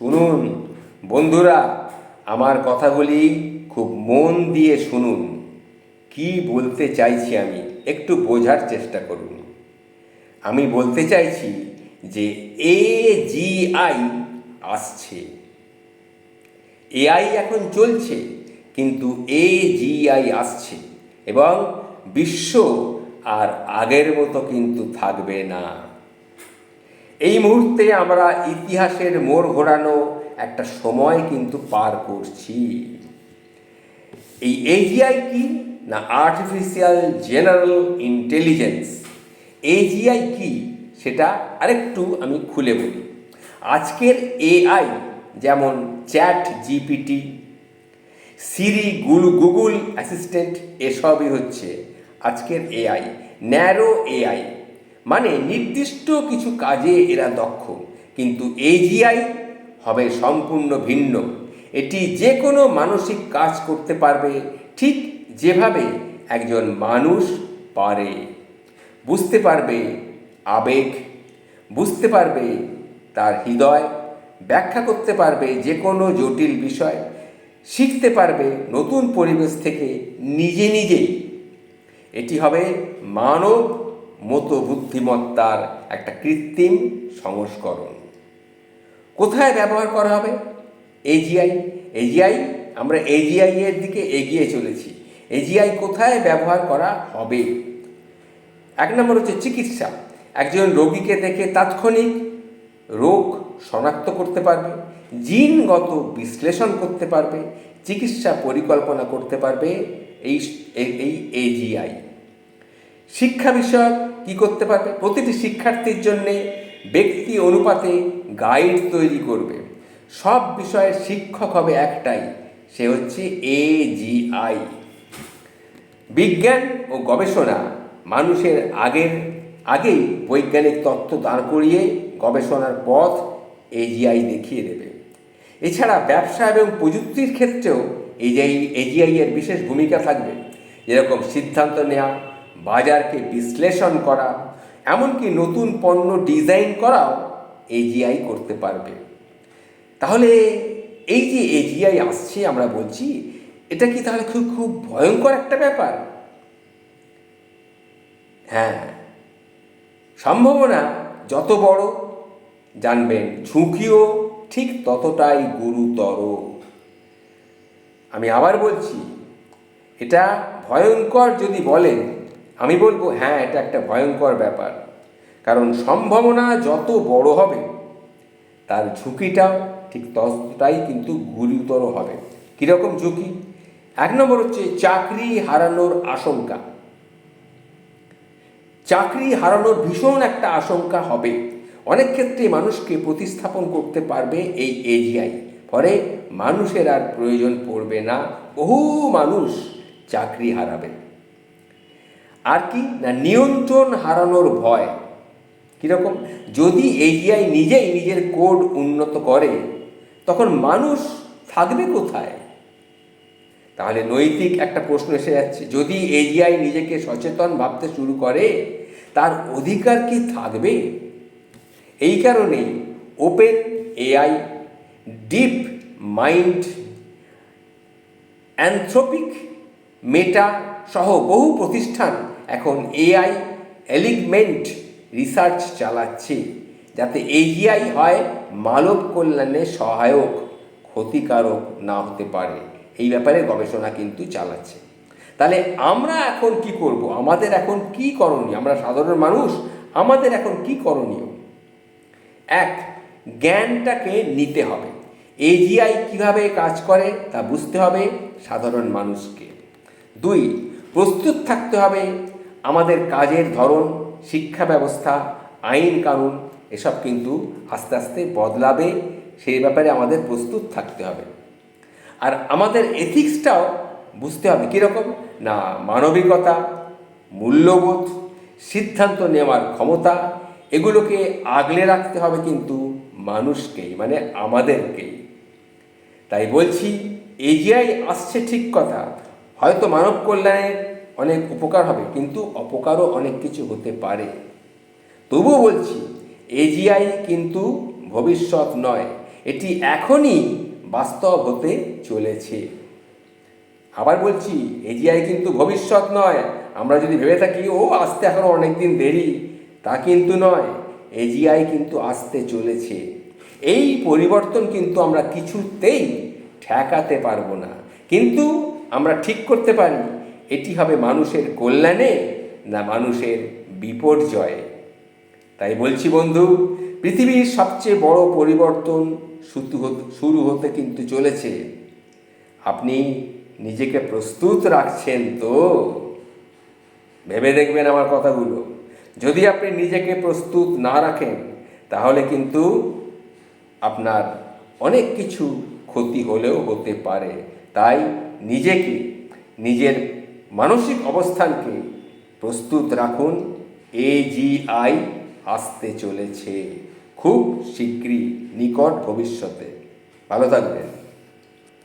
শুনুন, বন্ধুরা, আমার কথাগুলি খুব মন দিয়ে শুনুন। কি বলতে চাইছি আমি, একটু বোঝার চেষ্টা করুন। আমি বলতে চাইছি যে এ জি আই আসছে। এআই এখন চলছে, কিন্তু এ জি আই আসছে এবং বিশ্ব আর আগের মতো কিন্তু থাকবে না। এই মুহূর্তে আমরা ইতিহাসের মোড় ঘোরানো একটা সময় কিন্তু পার করছি। এই এজিআই কি না আর্টিফিশিয়াল জেনারেল ইন্টেলিজেন্স এজিআই কি সেটা আরেকটু আমি খুলে বলি। আজকের এআই যেমন চ্যাট জিপিটি সিরি গুল গুগল অ্যাসিস্ট্যান্ট এসবই হচ্ছে আজকের এআই ন্যারো এআই মানে নির্দিষ্ট কিছু কাজে এরা দক্ষ। কিন্তু এজিআই হবে সম্পূর্ণ ভিন্ন। এটি যে কোনো মানসিক কাজ করতে পারবে, ঠিক যেভাবে একজন মানুষ পারে। বুঝতে পারবে আবেগ, বুঝতে পারবে তার হৃদয়, ব্যাখ্যা করতে পারবে যে কোনো জটিল বিষয়, শিখতে পারবে নতুন পরিবেশ থেকে নিজে নিজেই এটি হবে মানব মতো বুদ্ধিমত্তার একটা কৃত্রিম সংস্করণ। কোথায় ব্যবহার করা হবে? এজিআই এজিআই আমরা এজিআই এর দিকে এগিয়ে চলেছি। এজিআই কোথায় ব্যবহার করা হবে? এক নম্বর হচ্ছে চিকিৎসা। একজন রোগীকে দেখে তাৎক্ষণিক রোগ শনাক্ত করতে পারবে, জিনগত বিশ্লেষণ করতে পারবে, চিকিৎসা পরিকল্পনা করতে পারবে এই এই এজিআই শিক্ষা বিষয়ক কি করতে পারবে? প্রতিটি শিক্ষার্থীর জন্যে ব্যক্তি অনুপাতে গাইড তৈরি করবে। সব বিষয়ের শিক্ষক হবে একটাই, সে হচ্ছে এ এজিআই বিজ্ঞান ও গবেষণা মানুষের আগের, আগেই বৈজ্ঞানিক তত্ত্ব দাঁড় করিয়ে গবেষণার পথ এজিআই দেখিয়ে দেবে। এছাড়া ব্যবসা এবং প্রযুক্তির ক্ষেত্রেও এজিআই এজিআই এর বিশেষ ভূমিকা থাকবে। যেরকম সিদ্ধান্ত নেওয়া বাজারকে বিশ্লেষণ করা, এমনকি নতুন পণ্য ডিজাইন করাও এজিআই করতে পারবে। তাহলে এই যে এজিআই আসছে আমরা বলছি, এটা কি তাহলে খুব খুব ভয়ঙ্কর একটা ব্যাপার? হ্যাঁ সম্ভাবনা যত বড়, জানবেন, ঝুঁকিও ঠিক ততটাই গুরুতর। আমি আবার বলছি, এটা ভয়ঙ্কর যদি বলেন আমি বলব হ্যাঁ এটা একটা ভয়ঙ্কর ব্যাপার। কারণ সম্ভাবনা যত বড় হবে, তার ঝুঁকিটাও ঠিক ততটাই কিন্তু গুরুতর হবে। কীরকম ঝুঁকি? এক নম্বর হচ্ছে চাকরি হারানোর আশঙ্কা। চাকরি হারানোর ভীষণ একটা আশঙ্কা হবে। অনেক ক্ষেত্রে মানুষকে প্রতিস্থাপন করতে পারবে এই এজিআই ফলে মানুষের আর প্রয়োজন পড়বে না। বহু মানুষ চাকরি হারাবে। আর কি? না নিয়ন্ত্রণ হারানোর ভয়। কীরকম? যদি এজিআই নিজেই নিজের কোড উন্নত করে, তখন মানুষ থাকবে কোথায়? তাহলে নৈতিক একটা প্রশ্ন এসে যাচ্ছে, যদি এজিআই নিজেকে সচেতন ভাবতে শুরু করে, তার অধিকার কি থাকবে? এই কারণেই Open AI Deep Mind, Anthropic, Meta সহ বহু প্রতিষ্ঠান এখন এআই এলিগমেন্ট রিসার্চ চালাচ্ছে যাতে এজিআই হয় মানব কল্যাণে সহায়ক, ক্ষতিকারক না হতে পারে। এই ব্যাপারে গবেষণা কিন্তু চালাচ্ছে। তাহলে আমরা এখন কি করব? আমাদের এখন কি করণীয়? আমরা সাধারণ মানুষ, আমাদের এখন কি করণীয়? এক, জ্ঞানটাকে নিতে হবে। এজিআই কীভাবে কাজ করে তা বুঝতে হবে সাধারণ মানুষকে। দুই, প্রস্তুত থাকতে হবে আমাদের কাজের ধরন, শিক্ষা ব্যবস্থা, আইন কানুন, এসব কিন্তু আস্তে আস্তে বদলাবে, সেই ব্যাপারে আমাদের প্রস্তুত থাকতে হবে। আর আমাদের এথিক্সটাও বুঝতে হবে, কীরকম? না, মানবিকতা, মূল্যবোধ, সিদ্ধান্ত নেওয়ার ক্ষমতা, এগুলোকে আগলে রাখতে হবে কিন্তু মানুষকেই মানে আমাদেরকেই। তাই বলছি এজিআই আসছে ঠিক কথা। হয়তো মানব কল্যাণের অনেক উপকার হবে, কিন্তু অপকারও অনেক কিছু হতে পারে। তবুও বলছি এজিআই কিন্তু ভবিষ্যৎ নয়, এটি এখনই বাস্তব হতে চলেছে। আবার বলছি এজিআই কিন্তু ভবিষ্যৎ নয়, আমরা যদি ভেবে থাকি, ও আসতে এখন অনেক দিন দেরি, তা কিন্তু নয় এজিআই কিন্তু আসতে চলেছে। এই পরিবর্তন কিন্তু আমরা কিছুতেই ঠেকাতে পারব না, কিন্তু আমরা ঠিক করতে পারি। এটি হবে মানুষের কল্যাণে না মানুষের বিপর্যয়ে। তাই বলছি বন্ধু, পৃথিবীর সবচেয়ে বড় পরিবর্তন শুরু হতে কিন্তু চলেছে। আপনি নিজেকে প্রস্তুত রাখছেন তো? ভেবে দেখবেন আমার কথাগুলো। যদি আপনি নিজেকে প্রস্তুত না রাখেন, তাহলে কিন্তু আপনার অনেক কিছু ক্ষতি হলেও হতে পারে। তাই নিজেকে নিজের মানসিক অবস্থানকে প্রস্তুত রাখুন। এজিআই আসতে চলেছে। খুব শীঘ্রই নিকট ভবিষ্যতে। ভালো থাকবেন।